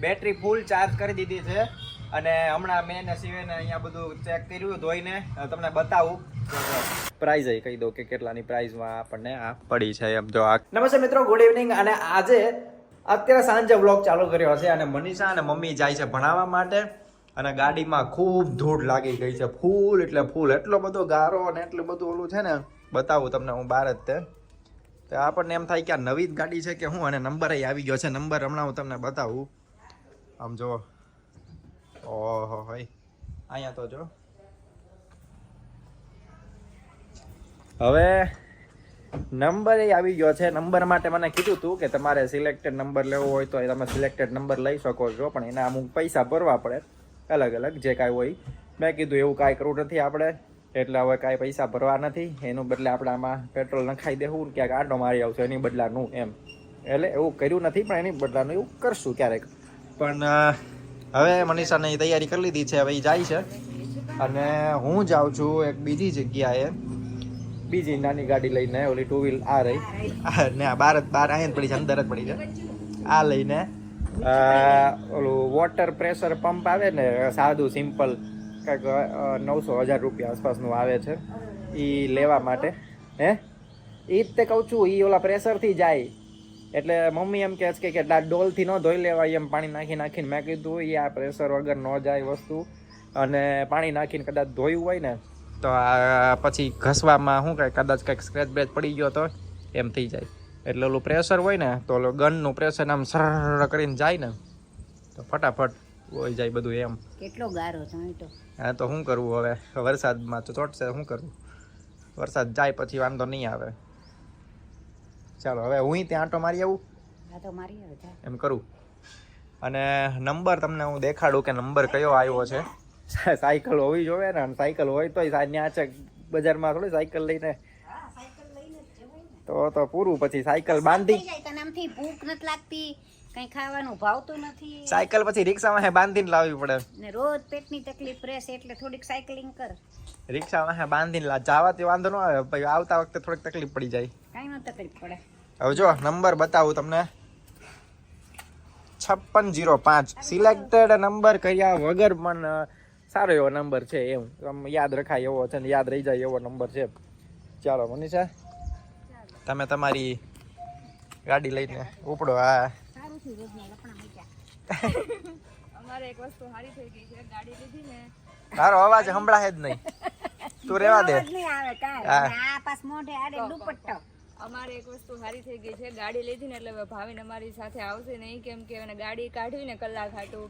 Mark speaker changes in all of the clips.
Speaker 1: Battery full charge કરી દીધી છે. અને હમણાં મેં ને શિવેને અહીંયા બધું ચેક કર્યું ધોઈને તમને બતાવું. પ્રાઇઝ કહી દઉં કે કેટલાની પ્રાઇઝમાં આપણને આ પડી છે. એમ જો આ નમસ્તે મિત્રો ગુડ ઇવનિંગ અને આજે અત્યારે સાંજે વ્લોગ ચાલુ કર્યો છે અને મનીષા અને મમ્મી જાય છે ભણાવવા માટે. અને ગાડીમાં ખૂબ ધૂળ લાગી ગઈ છે. ફૂલ એટલે ફૂલ. એટલો બધો ગારો અને એટલું બધું ઓલું છે ને બતાવું તમને હું બહાર જ તે. તો આપણને એમ થાય કે આ નવી જ ગાડી છે કે હું? અને નંબર આવી ગયો છે. નંબર હમણાં હું તમને બતાવું. આમ જો ઓહો હોય અહીંયા તો જો. હવે નંબર એ આવી ગયો છે. નંબર માટે મને કીધું હતું કે તમારે સિલેક્ટેડ નંબર લેવો હોય તો તમે સિલેક્ટેડ નંબર લઈ શકો છો, પણ એના અમુક પૈસા ભરવા પડે. અલગ અલગ જે કાંઈ હોય. મેં કીધું એવું કાંઈ કરવું નથી આપણે, એટલે હવે કાંઈ પૈસા ભરવા નથી. એનું બદલે આપણે આમાં પેટ્રોલ નખાઈ દેવું ક્યાંક આટો મારી આવશે, એની બદલાનું એમ. એટલે એવું કર્યું નથી, પણ એની બદલાનું એવું કરશું ક્યારેક. પણ હવે મનીષાને તૈયારી કરી લીધી છે, હવે એ જાય છે. અને હું જાઉં છું એક બીજી જગ્યાએ. બીજી નાની ગાડી લઈને, ઓલી ટુ વ્હીલ આ રહી. ને બાર જ, બાર અહીં પડી છે, અંદર જ પડી છે. આ લઈને ઓલું વોટર પ્રેશર પંપ આવે ને, સાદું સિમ્પલ કંઈક નવસો હજાર રૂપિયા આસપાસનું આવે છે. એ લેવા માટે. હે? એ જ તે કહું છું એ ઓલા પ્રેશરથી જાય. એટલે મમ્મી એમ કહે છે કે આ ડોલથી ન ધોઈ લેવાય એમ પાણી નાખી નાખીને મેં કીધું એ આ પ્રેશર વગર ન જાય વસ્તુ. અને પાણી નાખીને કદાચ ધોયું હોય ને તો આ પછી ઘસવામાં શું કહે કદાચ કંઈક સ્ક્રેચ બ્રેચ પડી ગયો તો એમ થઈ જાય. એટલે ઓલું પ્રેશર હોય ને તો ઓલું ગનનું પ્રેશર આમ સર કરીને જાય ને તો ફટાફટ હોય જાય બધું એમ.
Speaker 2: કેટલો ગારો
Speaker 1: હા તો શું કરવું હવે? વરસાદમાં તો ચોટશે શું કરવું? વરસાદ જાય પછી વાંધો નહીં આવે. ચાલો હવે હું ત્યાં આંટો મારી આવું?
Speaker 2: આ મારી આવે
Speaker 1: એમ કરું. અને નંબર તમને હું દેખાડું કે નંબર કયો આવ્યો છે? સાયકલ હોવી જોઈએ ને સાયકલ હોય તોય ત્યાં છે બજારમાં થોડી સાયકલ લઈને. તો તો પૂરું પછી સાયકલ બાંધી.
Speaker 2: તને આમથી ભૂખ નથી લાગતી કઈ ખાવાનું ભાવતું નથી.
Speaker 1: સાયકલ પછી રિક્ષામાં હે બાંધીને લાવવી પડે.
Speaker 2: ને રોજ પેટની તકલીફ રહેશે એટલે થોડીક સાયકલિંગ કર.
Speaker 1: રિક્ષામાં હે બાંધીને લા જવાથી વાંધો ન આવે ભાઈ આવતા વખતે થોડીક તકલીફ પડી જાય.
Speaker 2: કઈ ન તકલીફ પડે.
Speaker 1: હવે જો નંબર બતાવું તમને. છપ્પન જીરો પાંચ. સિલેક્ટેડ નંબર કર્યા વગર પણ સારો એવો નંબર છે એમ. આમ યાદ રખાય એવો છે ને યાદ રહી જાય એવો નંબર છે ચાલો મનીષા તમે તમારી ગાડી લઈને ઉપડો. હા.
Speaker 3: અમારે એક વસ્તુ સારી થઈ ગઈ છે ગાડી લીધી ને.
Speaker 1: તારો અવાજ સંભળાય જ નહીં. તું રેવા દે.
Speaker 2: અવાજ નહીં આવે કાંઈ.
Speaker 1: હા.
Speaker 2: ને આ પાસ મોઢે આડે દુપટ્ટો.
Speaker 3: અમારે એક વસ્તુ સારી થઈ ગઈ છે ગાડી લીધી ને એટલે હવે ભાવિન અમારી સાથે આવશે નહીં કેમ કે એને ગાડી કાઢવી ને કલાક હાટું.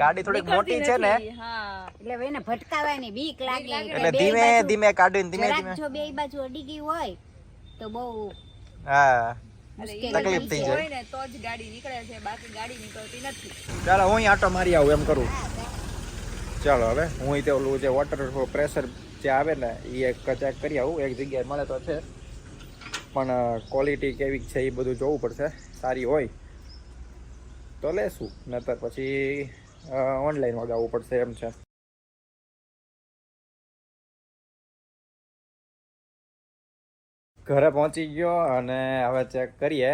Speaker 1: ગાડી થોડીક મોટી છે ને.
Speaker 2: એટલે એને ભટકાવાની બીક લાગે.
Speaker 1: એટલે ધીમે ધીમે કાઢીને ધીમે ધીમે.
Speaker 2: જો બે બાજુ અડી ગઈ હોય તો બહુ
Speaker 1: હા. તકલીફ થઈ જાય.
Speaker 3: ને તો જ ગાડી નીકળે છે બાકી ગાડી નીકળતી નથી.
Speaker 1: ચાલો હું આટો મારી આવું એમ કરું. ચાલો હવે, હું તે ઓલું જે વોટર પ્રેશર જે આવે ને એ એક ચેક કરી આવું. એક જગ્યાએ મળે તો છે. પણ ક્વોલિટી કેવી છે એ બધું જોવું પડશે. સારી હોય તો લેશું. નતર પછી ઓનલાઈન મગાવવું પડશે એમ છે. ઘરે પહોંચી ગયો અને હવે ચેક કરીએ.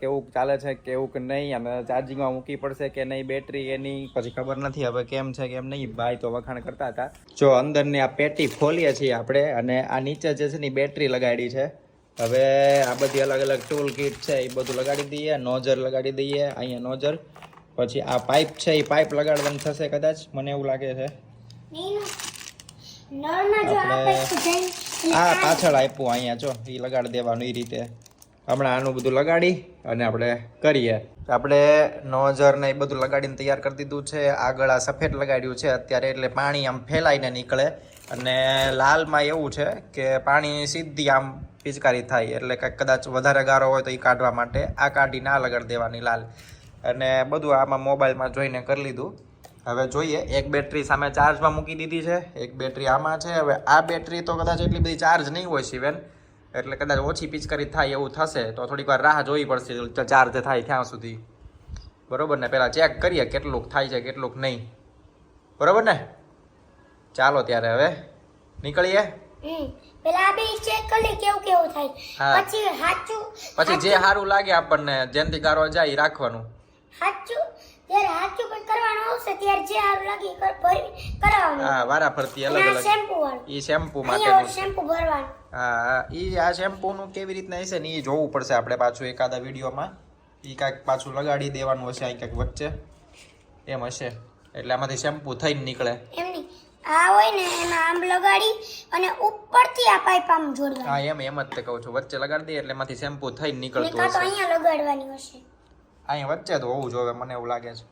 Speaker 1: કેવું ચાલે છે કેવું કે નહીં અને ચાર્જિંગમાં મૂકી પડશે કે નહીં બેટરી એની પછી ખબર નથી હવે કેમ છે કેમ નહીં ભાઈ તો વખાણ કરતા હતા. જો અંદરની આ પેટી ખોલીએ છીએ આપણે અને આ નીચે જે છે ને બેટરી લગાડી છે. હવે આ બધી અલગ અલગ ટૂલ કીટ છે એ બધું લગાડી દઈએ નોઝર લગાડી દઈએ અહીંયા નોઝર. પછી આ પાઇપ છે એ પાઇપ લગાડવાનું થશે કદાચ મને એવું લાગે છે. આ પાછળ આપ્યું અહીંયા જો એ લગાડી દેવાનું એ રીતે. હમણાં આનું બધું લગાડી અને આપણે કરીએ. આપણે નોઝર ને એ બધું લગાડીને તૈયાર કરી દીધું છે. આગળ આ સફેદ લગાડ્યું છે. અત્યારે એટલે પાણી આમ ફેલાઈને નીકળે. અને લાલમાં એવું છે કે પાણી સીધી આમ પિચકારી થાય એટલે કંઈક કદાચ વધારે ગારો હોય તો એ કાઢવા માટે. આ કાઢીને આ લગાડી દેવાની લાલ. અને બધું આમાં મોબાઈલમાં જોઈને કરી લીધું. હવે જોઈએ, એક બેટરી સામે ચાર્જમાં મૂકી દીધી છે. એક બેટરી આમાં છે. હવે આ બેટરી તો કદાચ એટલી બધી ચાર્જ નહીં હોય, શિવેન. એટલે કદાચ ઓછી પિચકારી થાય એવું થશે તો થોડીક વાર રાહ જોવી પડશે ચાર્જ થાય ત્યાં સુધી. બરોબર ને? પહેલાં ચેક કરીએ કેટલુંક થાય છે કેટલુંક નહીં. બરોબર ને? ચાલો ત્યારે હવે. નીકળીએ.
Speaker 4: પેલા બી ચેક કરી કેવું કેવું થાય. પછી સાચું
Speaker 1: પછી જે સારું લાગે આપણને જેનથી ગારો જાય રાખવાનું.
Speaker 4: સાચું ત્યારે સાચું પણ કરવાનું આવશે ત્યારે જે સારું લાગે ભરી કરાવવાનું.
Speaker 1: હા વારા ફરતી અલગ અલગ
Speaker 4: શેમ્પુ વાળું
Speaker 1: એ શેમ્પૂ માટેનું
Speaker 4: શેમ્પુ ભરવાનું.
Speaker 1: હા એ આ શેમ્પૂનું કેવી રીતના હશે ને એ જોવું પડશે આપણે પાછું એકાદા વિડીયોમાં. એ કાંઈક પાછું લગાડી દેવાનું હશે અહીં ક્યાંક વચ્ચે. એમ હશે. એટલે આમાંથી શેમ્પૂ થઈને નીકળે.
Speaker 4: આ હોય ને એમાં આમ લગાડી અને ઉપરથી આ પાઇપ આમ જોડવાનું.
Speaker 1: હા એમ એમ જ તે કહું છું. વચ્ચે લગાડી દઈએ એટલે એમાંથી શેમ્પૂ થઈને નીકળતું હશે.
Speaker 4: અહીંયા લગાડવાની હશે.
Speaker 1: અહીંયા વચ્ચે તો હોવું જોવે મને એવું લાગે છે.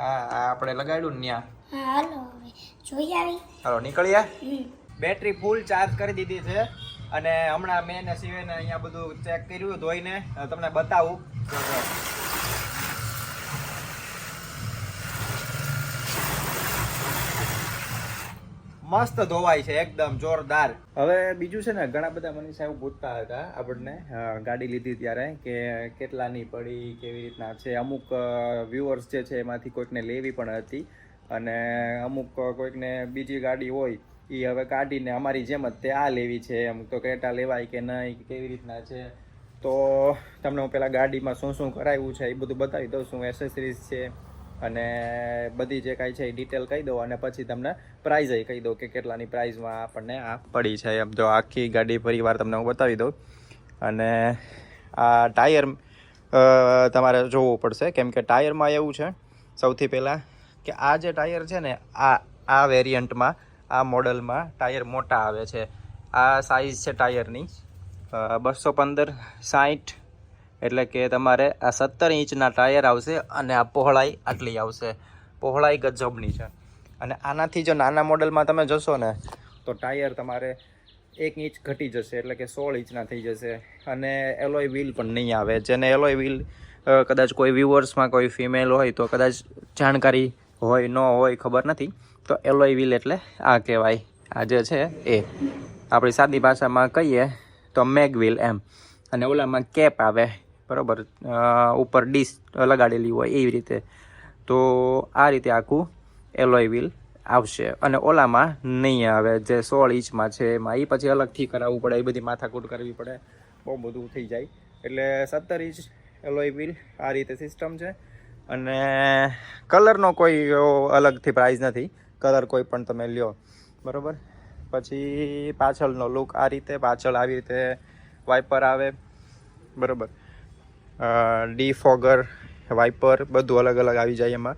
Speaker 1: હા આ આપણે લગાડ્યું ને ત્યાં
Speaker 4: હા હાલો હવે. જોઈ આવી.
Speaker 1: હાલો નીકળીએ.
Speaker 4: હમ.
Speaker 1: બેટરી ફૂલ ચાર્જ કરી દીધી છે. અને હમણાં મેં ને શિવેને અહીંયા બધું ચેક કર્યું, ધોઈને તમને બતાવું. મસ્ત ધોવાય છે, એકદમ જોરદાર. હવે બીજું છે ને, ઘણા બધા મનીષ એવું પૂછતા હતા આપણને ગાડી લીધી ત્યારે, કે કેટલાની પડી, કેવી રીતના છે. અમુક વ્યુઅર્સ જે છે એમાંથી કોઈકને લેવી પણ હતી, અને અમુક કોઈકને બીજી ગાડી હોય એ હવે કાઢીને અમારી જેમ જ તે આ લેવી છે એમ. તો ક્રેટા લેવાય કે નહીં કેવી રીતના છે. તો તમને હું પેલા ગાડીમાં શું શું કરાવ્યું છે એ બધું બતાવી દઉં શું એસેસરીઝ છે અને બધી જે કાંઈ છે એ ડિટેલ કહી દઉં અને પછી તમને પ્રાઇઝ કહી દઉં કે કેટલાની પ્રાઇઝમાં આપણને આ પડી છે એમ. જો આખી ગાડી પરિવાર તમને હું બતાવી દઉં. અને આ ટાયર તમારે જોવું પડશે કેમ કે ટાયરમાં એવું છે સૌથી પહેલાં કે આ જે ટાયર છે ને આ આ વેરિયન્ટમાં આ મોડલમાં ટાયર મોટા આવે છે. આ સાઇઝ છે ટાયરની. બસો પંદર સાઠ એટલે કે તમારે આ સત્તર ઇંચના ટાયર આવશે અને આ પહોળાઈ આટલી આવશે. પહોળાઈ ગજબની છે. અને આનાથી જો નાના મોડલમાં તમે જશો ને, તો ટાયર તમારે એક ઇંચ ઘટી જશે, એટલે કે સોળ ઇંચના થઈ જશે. અને એલોય વ્હીલ પણ નહીં આવે. જેને એલોય વ્હીલ કદાચ કોઈ વ્યુઅર્સમાં કોઈ ફિમેલ હોય તો કદાચ જાણકારી હોય, ન હોય, ખબર નથી. તો એલોય વ્હીલ એટલે આ કહેવાય. આ જે છે એ. આપણી સાદી ભાષામાં કહીએ તો મેગ વ્હીલ એમ. અને ઓલામાં કેપ આવે. બરાબર? ઉપર ડીશ લગાડેલી હોય એવી રીતે. તો આ રીતે આખું એલોય વ્હીલ આવશે. અને ઓલામાં નહીં આવે. જે સોળ ઇંચમાં છે એમાં. એ પછી અલગથી કરાવવું પડે. એ બધી માથાકૂટ કરવી પડે. બહુ બધું થઈ જાય. એટલે સત્તર ઇંચ એલોય વ્હીલ આ રીતે સિસ્ટમ છે. અને કલરનો કોઈ અલગથી પ્રાઇઝ નથી. કલર કોઈ પણ તમે લ્યો. બરાબર? પછી પાછળનો લુક આ રીતે, પાછળ આવી રીતે વાઇપર આવે. બરાબર? ડી ફોગર વાઇપર બધું અલગ અલગ આવી જાય એમાં.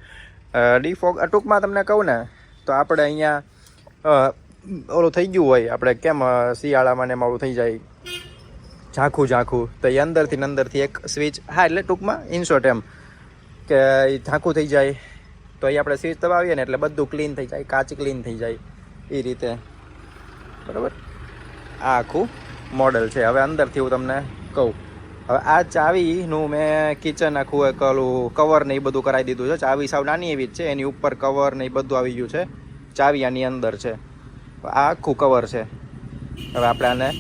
Speaker 1: ડી ફોગ ટૂંકમાં તમને કહું ને, તો આપણે અહીંયા ઓલું થઈ ગયું હોય, આપણે કેમ શિયાળામાં ને ઓલું થઈ જાય. ઝાંખું ઝાંખું. તો એ અંદરથી અંદરથી એક સ્વિચ હા, એટલે ટૂંકમાં ઇનશોર્ટ એમ, કે ઝાંખું થઈ જાય. તો એ આપણે સ્વિચ દબાવીએ ને એટલે બધું ક્લીન થઈ જાય, કાચ ક્લીન થઈ જાય એ રીતે. બરાબર? આ આખું મોડલ છે. હવે અંદરથી હું તમને કહું. હવે આ ચાવીનું મેં કિચન આખું એક ઓલું કવર ને એ બધું કરાવી દીધું છે. ચાવી સાવ નાની એવી જ છે. એની ઉપર કવર ને એ બધું આવી ગયું છે. ચાવી આની અંદર છે. આ આખું કવર છે. હવે આપણે આને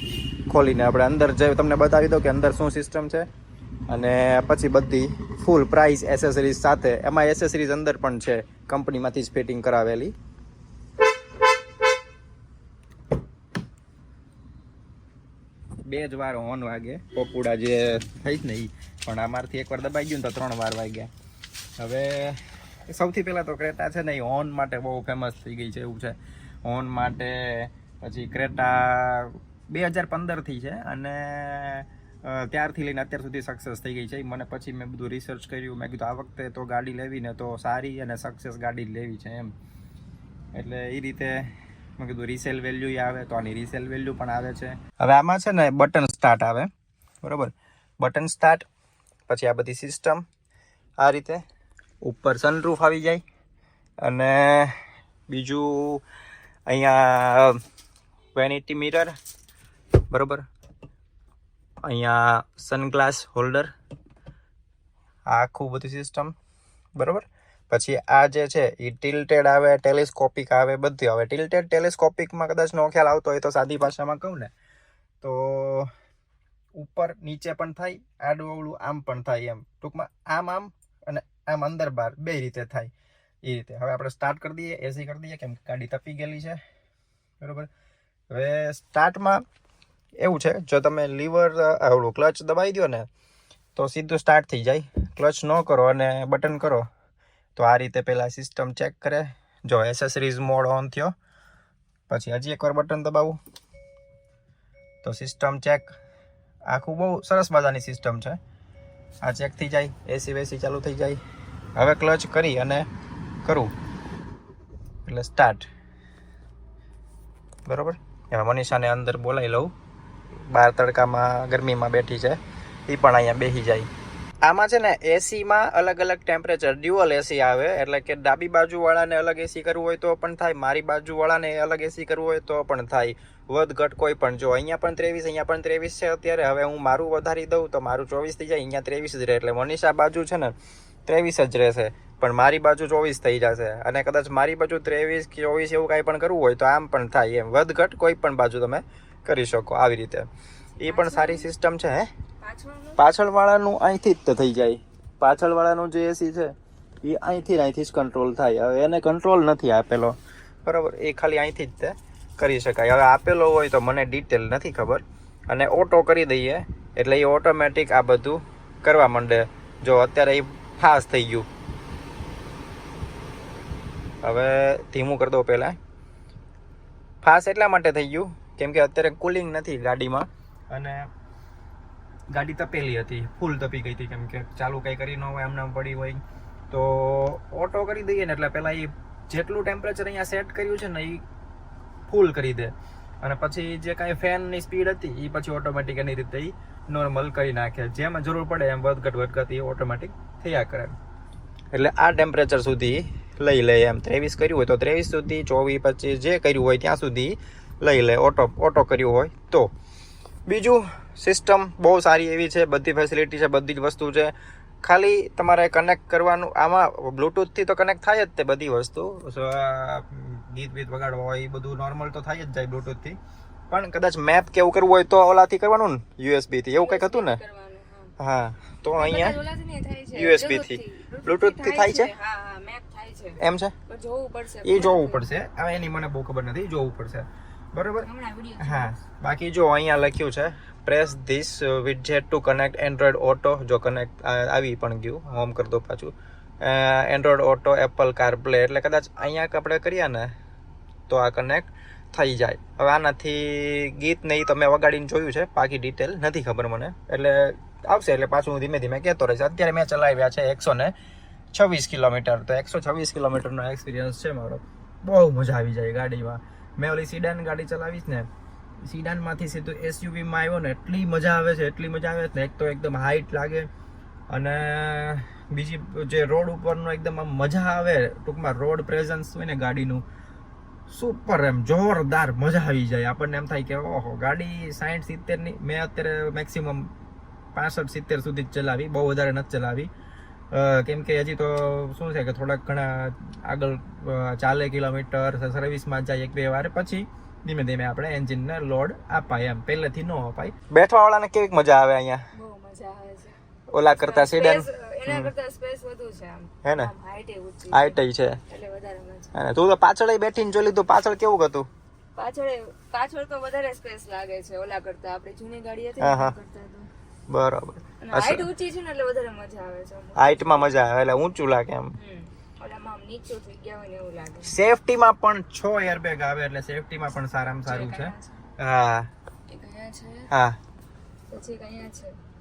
Speaker 1: ખોલીને આપણે અંદર જે તમને બતાવી દઉં કે અંદર શું સિસ્ટમ છે. અને પછી બધી ફૂલ પ્રાઇસ એસેસરીઝ સાથે. એમાં એસેસરીઝ અંદર પણ છે. કંપનીમાંથી જ ફિટિંગ કરાવેલી. બે જ વાર હોર્ન વાગે. પોપુડા જે થઈ જ ને ઈ પણ અમારથી એકવાર દબાઈ ગયું ને તો ત્રણ વાર વાગ્યા. હવે સૌથી પહેલાં તો ક્રેટા છે ને, એ હોર્ન માટે બહુ ફેમસ થઈ ગઈ છે એવું છે. હોર્ન માટે પછી ક્રેટા બે હજાર પંદરથી છે અને ત્યારથી લઈને અત્યાર સુધી સક્સેસ થઈ ગઈ છે. મને પછી મેં બધું રિસર્ચ કર્યું. મેં કીધું, આ વખતે તો ગાડી લેવી ને તો સારી અને સક્સેસ ગાડી લેવી છે. એમ. એટલે એ રીતે મેં કીધું રીસેલ વેલ્યુ આવે તો આની રીસેલ વેલ્યુ પણ આવે છે. હવે આમાં છે ને બટન સ્ટાર્ટ આવે. બરાબર? બટન સ્ટાર્ટ પછી આ બધી સિસ્ટમ આ રીતે ઉપર સનરૂફ આવી જાય. અને બીજું અહીંયા વેનિટી મિરર બરોબર? અહીંયા સનગ્લાસ હોલ્ડર આખું બધું સિસ્ટમ બરાબર? પછી આ જે છે એ ટિલ્ટેડ આવે ટેલિસ્કોપિક આવે, બધું આવે. ટિલ્ટેડ ટેલિસ્કોપિકમાં કદાચ નો ખ્યાલ આવતો હોય તો સાદી ભાષામાં કહું ને. તો ઉપર નીચે પણ થાય, આડું અવળું આમ પણ થાય એમ. ટૂંકમાં આમ આમ અને આમ અંદર બહાર બે રીતે થાય એ રીતે. હવે આપણે સ્ટાર્ટ કરી દઈએ એસી કરી દઈએ, કેમ ગાડી તપી ગયેલી છે. બરાબર? હવે સ્ટાર્ટમાં એવું છે, જો તમે લીવર આવડું ક્લચ દબાવી દો ને, તો સીધું સ્ટાર્ટ થઈ જાય. ક્લચ ન કરો અને બટન કરો. તો આ રીતે પહેલાં સિસ્ટમ ચેક કરે. જો એસેસરીઝ મોડ ઓન થયો, પછી હજી એકવાર બટન દબાવું. તો સિસ્ટમ ચેક આખું બહુ સરસ મજાની સિસ્ટમ છે. આ ચેક થઈ જાય એસી વેસી ચાલુ થઈ જાય. હવે ક્લચ કરી અને કરું. એટલે સ્ટાર્ટ બરોબર? હવે મનીષાને અંદર બોલાવી લઉં. બહાર તડકામાં ગરમીમાં બેઠી છે એ પણ અહીંયા બેસી જાય. આમાં છે ને એસીમાં અલગ અલગ ટેમ્પરેચર ડ્યુઅલ એસી આવે, એટલે કે ડાબી બાજુવાળાને અલગ એસી કરવું હોય તો પણ થાય, મારી બાજુવાળાને અલગ એસી કરવું હોય તો પણ થાય. વધ ઘટ કોઈ પણ, જો અહીંયા પણ ત્રેવીસ, અહીંયા પણ ત્રેવીસ છે અત્યારે, હવે હું મારું વધારી દઉં તો મારું ચોવીસ થઈ જાય, અહીંયા ત્રેવીસ જ રહે, એટલે મનીષા બાજુ છે ને, ત્રેવીસ જ રહેશે. પણ મારી બાજુ ચોવીસ થઈ જશે, અને કદાચ મારી બાજુ ત્રેવીસ કે ચોવીસ એવું કાંઈ પણ કરવું હોય તો આમ પણ થાય એમ. વધ ઘટ કોઈ પણ બાજુ તમે કરી શકો આવી રીતે. એ પણ સારી સિસ્ટમ છે હે? પાછળવાળાનું અહીંથી જ થઈ જાય. પાછળવાળાનું જે એસી છે એ અહીંથી અહીંથી જ કંટ્રોલ થાય. હવે એને કંટ્રોલ નથી આપેલો. બરાબર એ ખાલી અહીંથી જ તે કરી શકાય. હવે આપેલો હોય તો મને ડિટેલ નથી ખબર. અને ઓટો કરી દઈએ એટલે એ ઓટોમેટિક આ બધું કરવા માંડે. જો અત્યારે એ ફાસ્ટ થઈ ગયું. હવે ધીમું કરી દો પહેલાં. ફાસ્ટ એટલા માટે થઈ ગયું કેમ કે અત્યારે કુલિંગ નથી ગાડીમાં. અને ગાડી તપેલી હતી ફૂલ તપી ગઈ હતી કેમ કે ચાલુ કંઈ કરી ન હોય એમને પડી હોય. તો ઓટો કરી દઈએ ને એટલે પહેલાં એ જેટલું ટેમ્પરેચર અહીંયા સેટ કર્યું છે ને એ ફૂલ કરી દે. અને પછી જે કાંઈ ફેનની સ્પીડ હતી એ પછી ઓટોમેટિક એની રીતે નોર્મલ કરી નાખે. જેમાં જરૂર પડે એમ વધઘટ વધઘટ એ ઓટોમેટિક થયા કરે. એટલે આ ટેમ્પરેચર સુધી લઈ લે એમ. ત્રેવીસ કર્યું હોય તો ત્રેવીસ સુધી ચોવીસ પચીસ જે કર્યું હોય ત્યાં સુધી લઈ લે ઓટો ઓટો કર્યું હોય તો. બીજું સિસ્ટમ બહુ સારી એવી છે બધી ફેસિલિટી છે બધી જ વસ્તુ છે. ખાલી તમારે કનેક્ટ કરવાનું આમાં બ્લૂટૂથથી તો કનેક્ટ થાય જ તે બધી વસ્તુ. ગીત બીત વગાડવા હોય એ બધું નોર્મલ તો થાય જ જાય બ્લૂટૂથથી પણ કદાચ મેપ કે એવું કરવું હોય તો ઓલાથી કરવાનું ને યુએસબીથી એવું કંઈક હતું ને?
Speaker 3: હા.
Speaker 1: તો અહીંયા
Speaker 3: છે
Speaker 1: થી. Bluetooth થી થાય છે? એમ છે? એ જોવું પડશે. હવે એની મને બહુ ખબર નથી જોવું પડશે. બરોબર? હા. બાકી જો અહીંયા લખ્યું છે press this widget to connect Android Auto જો કનેક્ટ આવી પણ ગયું હોમ કરી દો પાછું. Android Auto Apple CarPlay એટલે કદાચ અહીંયા આપણે કરીએ ને તો આ કનેક્ટ થઈ જાય. હવે આનાથી ગીત નહીં તમે વગાડીને જોયું છે બાકી ડિટેલ નથી ખબર મને. એટલે આવશે એટલે પાછું હું ધીમે ધીમે કહેતો રહીશ. અત્યારે મેં ચલાવ્યા છે એકસો ને છવ્વીસ કિલોમીટર. તો એકસો છવ્વીસ કિલોમીટરનો એક્સપિરિયન્સ છે મારો. બહુ મજા આવી જાય ગાડીમાં. મેં ઓલી સીડાન ગાડી ચલાવીશ ને, સીડાનમાંથી સીધું એસયુવીમાં આવ્યો ને, એટલી મજા આવે છે, એટલી મજા આવે ને, એક તો એકદમ હાઈટ લાગે અને બીજી જે રોડ ઉપરનો એકદમ આમ મજા આવે, ટૂંકમાં રોડ પ્રેઝન્સ હોય ને ગાડીનું સુપર એમ, જોરદાર મજા આવી જાય. આપણને એમ થાય કે, ઓહો, ગાડી સાઠ સિત્તેરની, મેં અત્યારે મેક્સિમમ પાસઠ સિત્તેર સુધી જ ચલાવી, બહુ વધારે નથી ચલાવી. કેમ કે હજી તો શું છે કે થોડાક ઘણા આગળ ચાલે કિલોમીટર સર્વિસમાં જાય એક બે વાર પછી ધીમે ધીમે આપણે એન્જિનને લોડ અપાય એમ. પહેલેથી ન અપાય. બેઠવા વાળાને કેવી મજા આવે અહીંયા?
Speaker 3: મજા આવે
Speaker 1: ઓલા કરતા સેડન
Speaker 3: એના કરતા સ્પેસ વધુ છે આમ.
Speaker 1: હે ને?
Speaker 3: હાઈટ એ ઊંચી
Speaker 1: આઈટઈ છે.
Speaker 3: એટલે વધારે મજા
Speaker 1: અને તું તો પાછળ બેઠીને જોઈ લીધું પાછળ કેવું હતું?
Speaker 3: પાછળ પાછળ તો વધારે સ્પેસ લાગે છે ઓલા કરતા. આપણે જૂની ગાડી હતી કરતા તો.
Speaker 1: બરાબર.
Speaker 3: હાઈટ ઊંચી છે ને એટલે વધારે મજા આવે છે.
Speaker 1: હાઈટમાં મજા આવે એટલે ઊંચું લાગે એમ. સેફટીમાં પણ છ એરબેગ આવે એટલે સેફટીમાં પણ સારામાં સારું છે. હા. હા.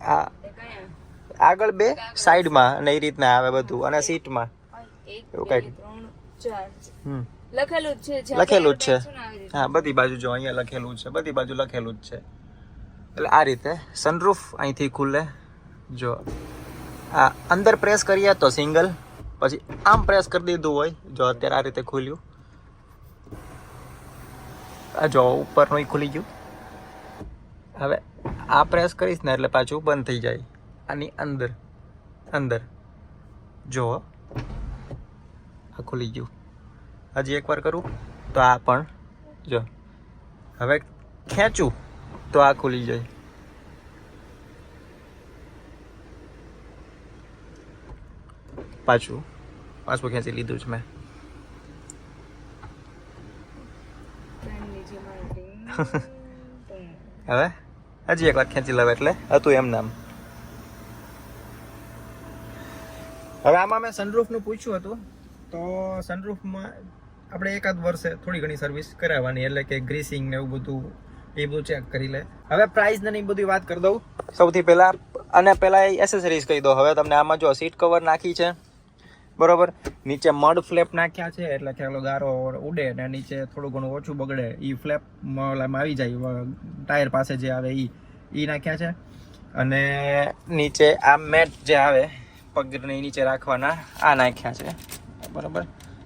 Speaker 3: હા.
Speaker 1: આગળ બે? સાઈડમાં અને એ રીતના આવે બધું. અને સીટમાં એવું કંઈક. હમ.
Speaker 3: લખેલું જ છે
Speaker 1: લખેલું જ છે. હા બધી બાજુ જો અહીંયા લખેલું છે. બધી બાજુ લખેલું જ છે. એટલે આ રીતે સનરૂફ અહીંથી ખુલે. જો, આ અંદર પ્રેસ કરીએ તો સિંગલ પછી આમ પ્રેસ કરી દીધું હોય, જો અત્યારે આ રીતે ખુલ્યું. આ જો ઉપરનું ખુલી ગયું. હવે આ પ્રેસ કરીશ ને એટલે પાછું બંધ થઈ જાય. આની અંદર અંદર. જો, આ ખુલી ગયું. હજી એકવાર કરું તો આ પણ, જો. હવે ખેંચું. તો આ ખુલી જાય. પાછું પાછું ખેંચી લીધું છે મેં. હવે? હજી એક વાર ખેંચી લઉં એટલે? હતું એમ નામ. હવે આમાં મેં સનરૂફનું પૂછ્યું હતું. તો સનરૂફમાં આપણે એકાદ વર્ષે થોડી ઘણી સર્વિસ કરાવવાની એટલે કે ગ્રીસિંગ ને એવું બધું એ બધું ચેક કરી લે. હવે પ્રાઇસ ને એ બધી વાત કરી દઉં. સૌથી પહેલા અને પહેલા એસેસરીઝ કહી દો. હવે તમને આમાં જો સીટ કવર નાખી છે, બરોબર? નીચે મડ ફ્લેપ નાખ્યા છે, એટલે ખેલો ગારો ઉડે ને નીચે થોડું ઘણું ઓછું બગડે એ ફ્લેપ આવી જાય ટાયર પાસે જે આવે એ એ નાખ્યા છે. અને નીચે આ મેટ જે આવે, પગને નીચે રાખવાના, આ નાખ્યા છે. બરોબર?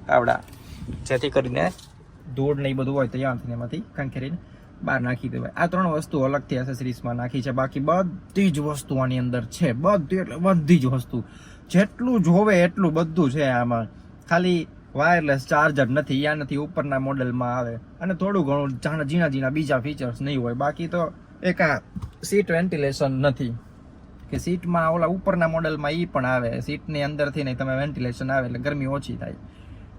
Speaker 1: આવડા. જેથી કરીને ધૂળ ને એ બધું હોય તો ત્યાંથી એમાંથી ખંખેરીને બહાર નાખી દેવાય. આ ત્રણ વસ્તુ અલગથી એસેસરીઝમાં નાખી છે. બાકી બધી જ વસ્તુ આની અંદર છે. બધી એટલે બધી જ વસ્તુ. જેટલું જોવે એટલું બધું છે આમાં. ખાલી વાયરલેસ ચાર્જર નથી, યા નથી, ઉપરના મોડેલમાં આવે. અને થોડું ઘણું ઝીણા ઝીણા બીજા ફીચર્સ નહીં હોય. બાકી તો એક આ સીટ વેન્ટિલેશન નથી. કે સીટમાં ઓલા ઉપરના મોડેલમાં એ પણ આવે. સીટની અંદરથી નહીં, તમે વેન્ટિલેશન આવે એટલે ગરમી ઓછી થાય.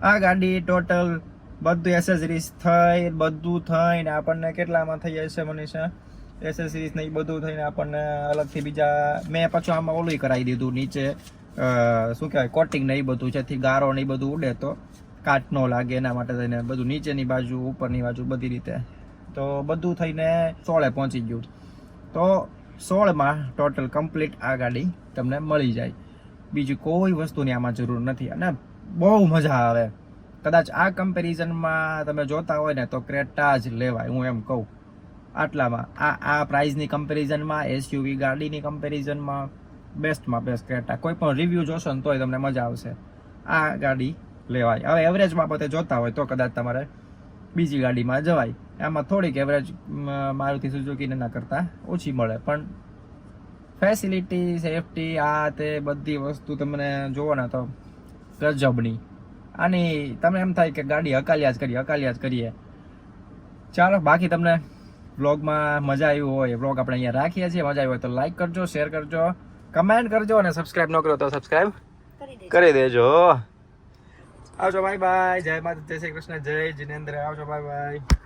Speaker 1: આ ગાડી ટોટલ બધું એસેસરીઝ થઈ બધું થઈને આપણને કેટલામાં થઈ જશે મનીષા? એસેસરીઝ ને એ બધું થઈને આપણને અલગથી બીજા, મેં પાછું આમાં ઓલું કરાવી દીધું નીચે શું કહેવાય કોટિંગ ને એ બધું, જેથી ગારો ને એ બધું ઉડે તો કાટ ન લાગે એના માટે થઈને બધું નીચેની બાજુ, ઉપરની બાજુ બધી રીતે. તો બધું થઈને સોળે પહોંચી ગયું. તો સોળમાં ટોટલ કમ્પ્લીટ આ ગાડી તમને મળી જાય. બીજી કોઈ વસ્તુની આમાં જરૂર નથી અને બહુ મજા આવે. કદાચ આ કમ્પેરિઝનમાં તમે જોતા હોય ને તો ક્રેટા જ લેવાય, હું એમ કહું. આટલામાં, આ આ પ્રાઇઝની કમ્પેરિઝનમાં એસયુવી ગાડીની કમ્પેરિઝનમાં બેસ્ટમાં બેસ્ટ ક્રેટા. કોઈ પણ રિવ્યૂ જોશો ને તોય તમને મજા આવશે. આ ગાડી લેવાય. હવે એવરેજ બાબતે જોતા હોય તો કદાચ તમારે બીજી ગાડીમાં જવાય. આમાં થોડીક એવરેજ મારુતિ સુઝુકીને એના કરતાં ઓછી મળે. પણ ફેસિલિટી સેફટી આ તે બધી વસ્તુ તમને જુઓ ને તો ગજબની. આની તમને એમ થાય કે ગાડી હકાલ્યા જ કરીએ હકાલ્યા જ કરીએ. ચાલો બાકી તમને વ્લોગમાં મજા આવી હોય વ્લોગ આપણે અહીંયા રાખીએ છીએ. મજા આવી હોય તો લાઈક કરજો શેર કરજો કમેન્ટ કરજો અને સબસ્ક્રાઇબ ન કરો તો સબસ્ક્રાઇબ કરી દેજો. આવજો બાય બાય જય માતા જય શ્રી કૃષ્ણ જય જિનેન્દ્ર. આવજો બાય બાય